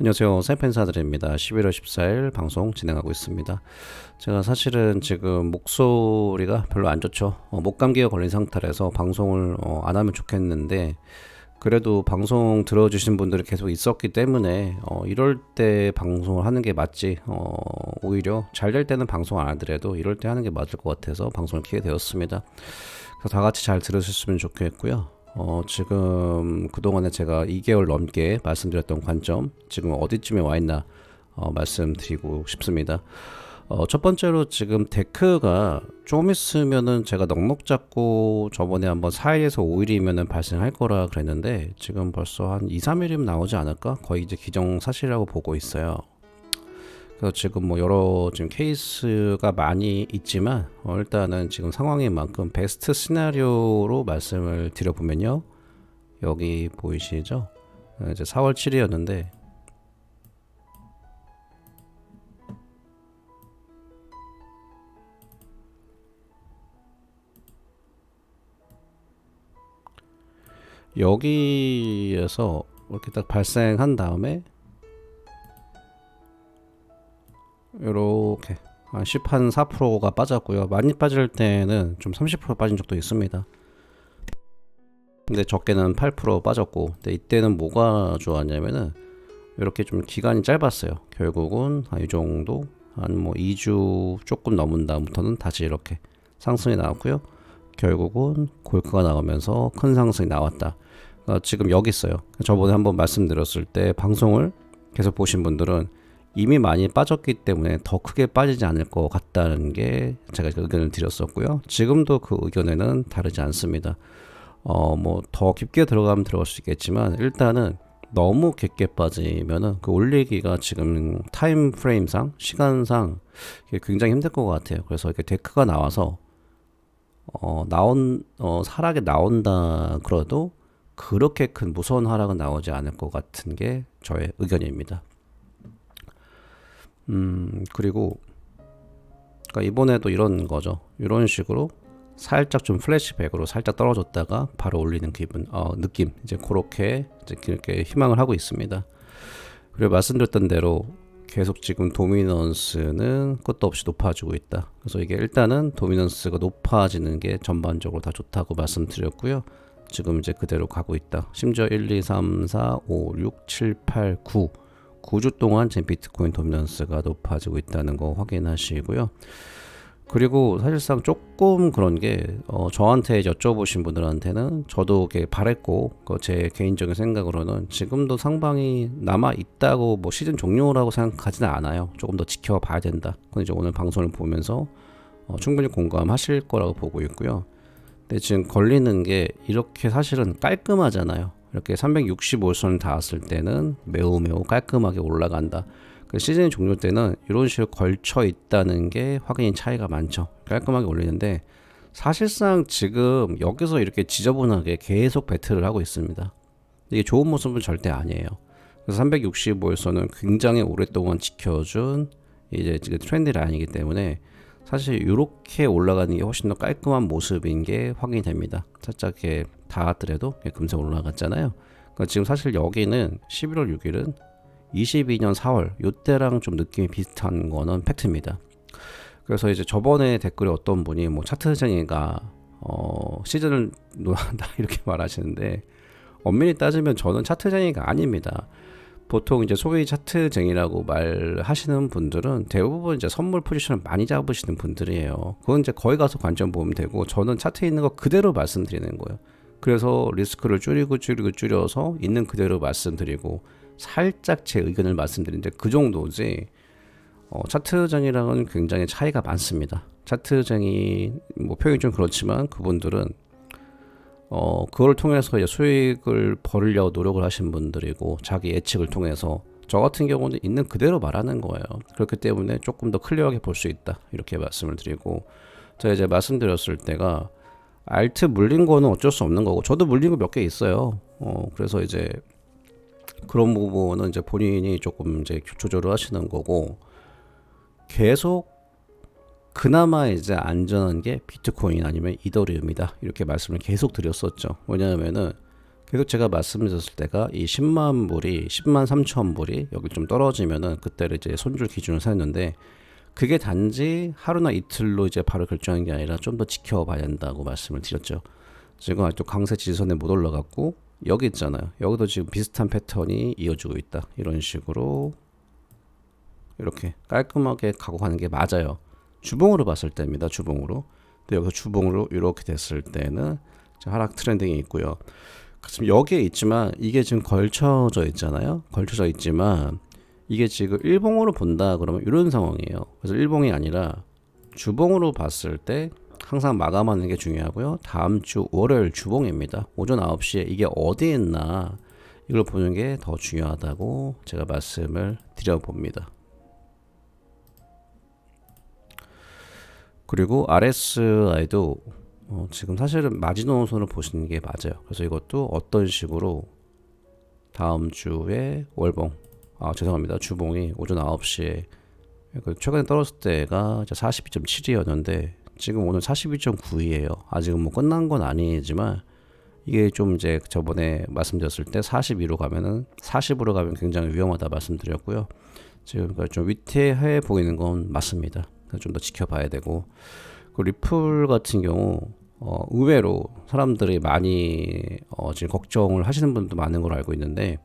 안녕하세요. 세펜사들입니다. 11월 14일 방송 진행하고 있습니다. 제가 사실은 지금 목소리가 별로 안 좋죠. 어, 목감기가 걸린 상태라서 방송을 어, 안 하면 좋겠는데 그래도 방송 들어주신 분들이 계속 있었기 때문에 어, 이럴 때 방송을 하는 게 맞지. 어, 오히려 잘 될 때는 방송 안 하더라도 이럴 때 하는 게 맞을 것 같아서 방송을 키게 되었습니다. 다 같이 잘 들으셨으면 좋겠고요. 어, 지금 그동안에 제가 2개월 넘게 말씀드렸던 관점, 지금 어디쯤에 와 있나 어, 말씀드리고 싶습니다. 어, 첫 번째로 지금 데크가 좀 있으면은 제가 넉넉 잡고 저번에 한번 4일에서 5일이면은 발생할 거라 그랬는데 지금 벌써 한 2, 3일이면 나오지 않을까? 거의 이제 기정사실이라고 보고 있어요. 그래서 지금 뭐 여러 지금 케이스가 많이 있지만 어, 일단은 지금 상황인 만큼 베스트 시나리오로 말씀을 드려보면요. 여기 보이시죠? 어, 이제 4월 7일이었는데 여기에서 이렇게 딱 발생한 다음에 요렇게 한 10, 한 4%가 빠졌고요. 많이 빠질 때는 좀 30% 빠진 적도 있습니다. 근데 적게는 8% 빠졌고, 근데 이때는 뭐가 좋았냐면은 이렇게 좀 기간이 짧았어요. 결국은 한이 정도 한 뭐 2주 조금 넘은 다음부터는 다시 이렇게 상승이 나왔고요. 결국은 골크가 나오면서 큰 상승이 나왔다. 어, 지금 여기 있어요. 저번에 한번 말씀드렸을 때 방송을 계속 보신 분들은 이미 많이 빠졌기 때문에 더 크게 빠지지 않을 것 같다는 게 제가 의견을 드렸었고요. 지금도 그 의견에는 다르지 않습니다. 어, 뭐 더 깊게 들어가면 들어갈 수 있겠지만 일단은 너무 깊게 빠지면은 그 올리기가 지금 타임 프레임상 시간상 굉장히 힘들 것 같아요. 그래서 이렇게 데크가 나와서 어, 나온 어, 하락이 나온다 그래도 그렇게 큰 무서운 하락은 나오지 않을 것 같은 게 저의 의견입니다. 음, 그리고 그러니까 이번에도 이런 거죠. 이런 식으로 살짝 좀 플래시백으로 살짝 떨어졌다가 바로 올리는 기분, 어, 느낌 이제 그렇게 이제 이렇게 희망을 하고 있습니다. 그리고 말씀드렸던 대로 계속 지금 도미넌스는 끝도 없이 높아지고 있다. 그래서 이게 일단은 도미넌스가 높아지는 게 전반적으로 다 좋다고 말씀드렸고요. 지금 이제 그대로 가고 있다. 심지어 1, 2, 3, 4, 5, 6, 7, 8, 9 9주 동안 지금 비트코인 도미넌스가 높아지고 있다는 거 확인하시고요. 그리고 사실상 조금 그런 게 어, 저한테 여쭤보신 분들한테는 저도 이렇게 바랬고 그제 개인적인 생각으로는 지금도 상방이 남아 있다고 뭐 시즌 종료라고 생각하지는 않아요. 조금 더 지켜봐야 된다. 그건 이제 오늘 방송을 보면서 어, 충분히 공감하실 거라고 보고 있고요. 근데 지금 걸리는 게 이렇게 사실은 깔끔하잖아요. 이렇게 365선 닿았을 때는 매우 매우 깔끔하게 올라간다. 그 시즌 종료 때는 이런 식으로 걸쳐 있다는 게 확연히 차이가 많죠. 깔끔하게 올리는데 사실상 지금 여기서 이렇게 지저분하게 계속 배틀을 하고 있습니다. 이게 좋은 모습은 절대 아니에요. 그래서 365에서는 굉장히 오랫동안 지켜준 이제 지금 트렌드 라인이기 때문에 사실 이렇게 올라가는 게 훨씬 더 깔끔한 모습인 게 확인이 됩니다. 살짝 닿았더라도 금세 올라갔잖아요. 그러니까 지금 사실 여기는 11월 6일은 22년 4월 요때랑 좀 느낌이 비슷한 거는 팩트입니다. 그래서 이제 저번에 댓글에 어떤 분이 뭐 차트쟁이가 어 시즌을 논한다 이렇게 말하시는데 엄밀히 따지면 저는 차트쟁이가 아닙니다. 보통 이제 소위 차트쟁이라고 말하시는 분들은 대부분 이제 선물 포지션을 많이 잡으시는 분들이에요. 그건 이제 거기 가서 관점 보면 되고 저는 차트에 있는 거 그대로 말씀드리는 거예요. 그래서 리스크를 줄이고 줄이고 줄여서 있는 그대로 말씀드리고 살짝 제 의견을 말씀드리는데 그 정도지 어, 차트쟁이랑은 굉장히 차이가 많습니다. 차트쟁이 뭐 표현이 좀 그렇지만 그분들은 어, 그걸 통해서 수익을 벌려고 노력을 하신 분들이고 자기 예측을 통해서 저 같은 경우는 있는 그대로 말하는 거예요. 그렇기 때문에 조금 더 클리어하게 볼 수 있다. 이렇게 말씀을 드리고 제가 이제 말씀드렸을 때가 알트 물린 거는 어쩔 수 없는 거고 저도 물린 거 몇 개 있어요. 어, 그래서 이제 그런 부분은 이제 본인이 조금 이제 조절을 하시는 거고 계속 그나마 이제 안전한 게 비트코인 아니면 이더리움이다 이렇게 말씀을 계속 드렸었죠. 왜냐하면은 계속 제가 말씀드렸을 때가 이 10만 불이 10만 3천 불이 여기 좀 떨어지면은 그때를 이제 손줄 기준으로 삼았는데 그게 단지 하루나 이틀로 이제 바로 결정하는 게 아니라 좀 더 지켜봐야 한다고 말씀을 드렸죠. 지금 아직도 강세 지지선에 못 올라갔고 여기 있잖아요. 여기도 지금 비슷한 패턴이 이어지고 있다. 이런 식으로 이렇게 깔끔하게 가고 가는 게 맞아요. 주봉으로 봤을 때입니다. 주봉으로. 근데 여기서 주봉으로 이렇게 됐을 때는 하락 트렌딩이 있고요. 지금 여기에 있지만 이게 지금 걸쳐져 있잖아요. 걸쳐져 있지만 이게 지금 일봉으로 본다 그러면 이런 상황이에요. 그래서 일봉이 아니라 주봉으로 봤을 때 항상 마감하는 게 중요하고요. 다음 주 월요일 주봉입니다. 오전 9시에 이게 어디에 있나 이걸 보는 게 더 중요하다고 제가 말씀을 드려봅니다. 그리고 RSI도 어, 지금 사실은 마지노선을 보시는 게 맞아요. 그래서 이것도 어떤 식으로 다음 주에 월봉, 아 죄송합니다. 주봉이 오전 9시에 그 최근에 떨어졌을 때가 42.7이었는데 지금 오늘 42.9이에요. 아직은 뭐 끝난 건 아니지만 이게 좀 이제 저번에 말씀드렸을 때 42로 가면은 40으로 가면 굉장히 위험하다 말씀드렸고요. 지금 좀 위태해 보이는 건 맞습니다. 좀 더 지켜봐야 되고 그 리플 같은 경우 어, 의외로 사람들이 많이 어, 지금 걱정을 하시는 분도 많은 걸로 알고 있는데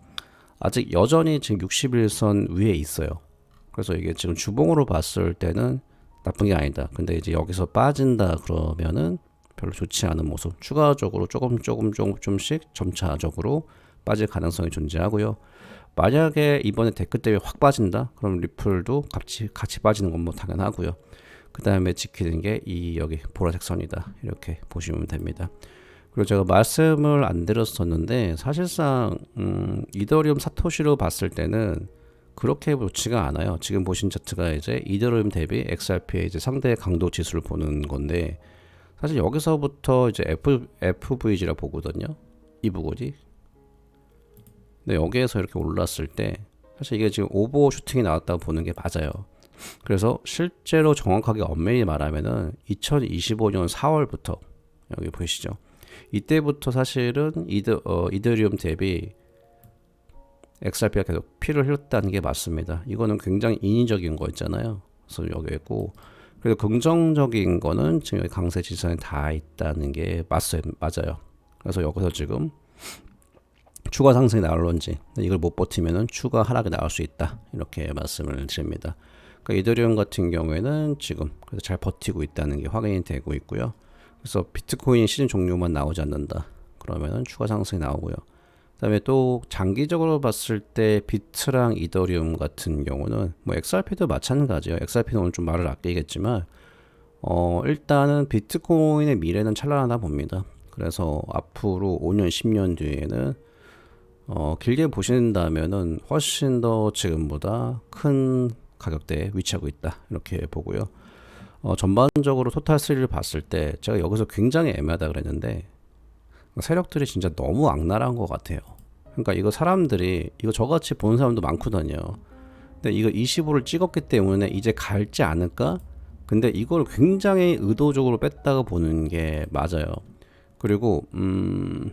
아직 여전히 지금 61선 위에 있어요. 그래서 이게 지금 주봉으로 봤을 때는 나쁜 게 아니다. 근데 이제 여기서 빠진다 그러면은 별로 좋지 않은 모습. 추가적으로 조금 조금 조금 좀씩 점차적으로 빠질 가능성이 존재하고요. 만약에 이번에 댓글 때문에 확 빠진다, 그럼 리플도 같이 같이 빠지는 건 뭐 당연하고요. 그 다음에 지키는 게 이 여기 보라색 선이다 이렇게 보시면 됩니다. 그리고 제가 말씀을 안 드렸었는데 사실상 음, 이더리움 사토시로 봤을 때는 그렇게 좋지가 않아요. 지금 보신 차트가 이제 이더리움 대비 XRP의 이제 상대 강도 지수를 보는 건데 사실 여기서부터 이제 F, FVG라 보거든요. 이 부분이. 근데 여기에서 이렇게 올랐을 때 사실 이게 지금 오버 슈팅이 나왔다고 보는 게 맞아요. 그래서 실제로 정확하게 엄밀히 말하면은 2025년 4월부터 여기 보이시죠? 이때부터 사실은 이드, 어, 이더리움 대비 XRP가 계속 피를 흘렸다는 게 맞습니다. 이거는 굉장히 인위적인 거 있잖아요. 그래서 여기 있고 그리고 긍정적인 거는 지금 강세 지선에 다 있다는 게 맞어요. 맞아요. 그래서 여기서 지금 추가 상승이 나올런지 이걸 못 버티면은 추가 하락이 나올 수 있다. 이렇게 말씀을 드립니다. 그러니까 이더리움 같은 경우에는 지금 그래서 잘 버티고 있다는 게 확인이 되고 있고요. 그래서 비트코인 시즌 종료만 나오지 않는다. 그러면은 추가 상승이 나오고요. 그다음에 또 장기적으로 봤을 때 비트랑 이더리움 같은 경우는 뭐 XRP도 마찬가지예요. XRP는 오늘 좀 말을 아끼겠지만 어 일단은 비트코인의 미래는 찬란하다 봅니다. 그래서 앞으로 5년, 10년 뒤에는 어 길게 보신다면은 훨씬 더 지금보다 큰 가격대에 위치하고 있다 이렇게 보고요. 어, 전반적으로 토탈 3를 봤을 때 제가 여기서 굉장히 애매하다 그랬는데 세력들이 진짜 너무 악랄한 것 같아요. 그러니까 이거 사람들이 이거 저같이 보는 사람도 많거든요. 근데 이거 25를 찍었기 때문에 이제 갈지 않을까? 근데 이걸 굉장히 의도적으로 뺐다가 보는 게 맞아요. 그리고 음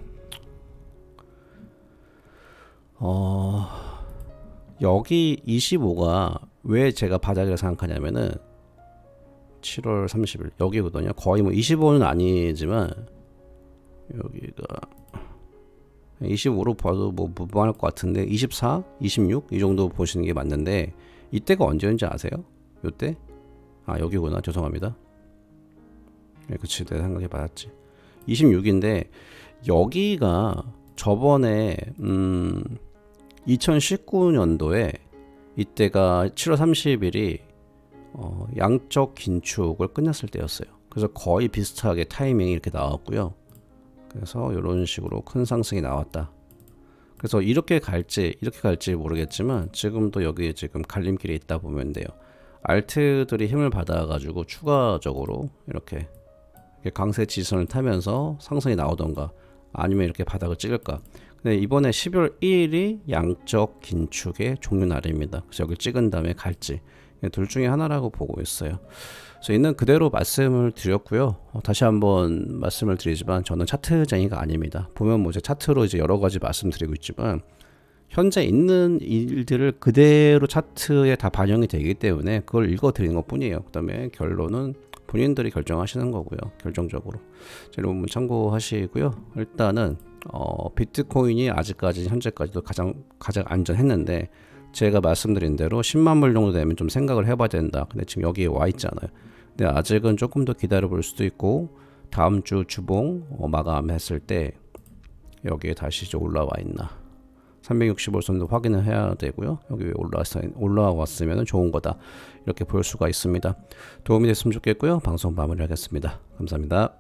어, 여기 25가 왜 제가 바닥이라 생각하냐면은 7월 30일 여기거든요. 거의 뭐 25는 아니지만 여기가 25로 봐도 뭐 무방할 것 같은데 24, 26 이 정도 보시는 게 맞는데 이때가 언제인지 아세요? 요때? 아 여기구나 죄송합니다. 네, 그치 내가 생각해 봤지. 26인데 여기가 저번에 음 2019년도에 이때가 7월 30일이 어, 양적 긴축을 끝냈을 때였어요. 그래서 거의 비슷하게 타이밍이 이렇게 나왔고요. 그래서 이런 식으로 큰 상승이 나왔다. 그래서 이렇게 갈지 이렇게 갈지 모르겠지만 지금도 여기 지금 갈림길에 있다 보면 돼요. 알트들이 힘을 받아가지고 추가적으로 이렇게, 이렇게 강세 지선을 타면서 상승이 나오던가 아니면 이렇게 바닥을 찍을까 네, 이번에 12월 1일이 양적 긴축의 종료 날입니다. 그래서 여기 찍은 다음에 갈지 예, 둘 중에 하나라고 보고 있어요. 그래서 있는 그대로 말씀을 드렸고요. 어, 다시 한번 말씀을 드리지만 저는 차트쟁이가 아닙니다. 보면 뭐 이제 차트로 이제 여러 가지 말씀드리고 있지만 현재 있는 일들을 그대로 차트에 다 반영이 되기 때문에 그걸 읽어 드리는 것 뿐이에요. 그다음에 결론은 본인들이 결정하시는 거고요. 결정적으로. 자, 여러분 참고하시고요. 일단은 어, 비트코인이 아직까지 현재까지도 가장 가장 안전했는데 제가 말씀드린 대로 10만 불 정도 되면 좀 생각을 해봐야 된다. 근데 지금 여기에 와 있잖아요. 근데 아직은 조금 더 기다려 볼 수도 있고 다음 주 주봉 어, 마감했을 때 여기에 다시 이제 올라와 있나 365선도 확인을 해야 되고요. 여기 올라왔, 올라왔으면 좋은 거다. 이렇게 볼 수가 있습니다. 도움이 됐으면 좋겠고요. 방송 마무리하겠습니다. 감사합니다.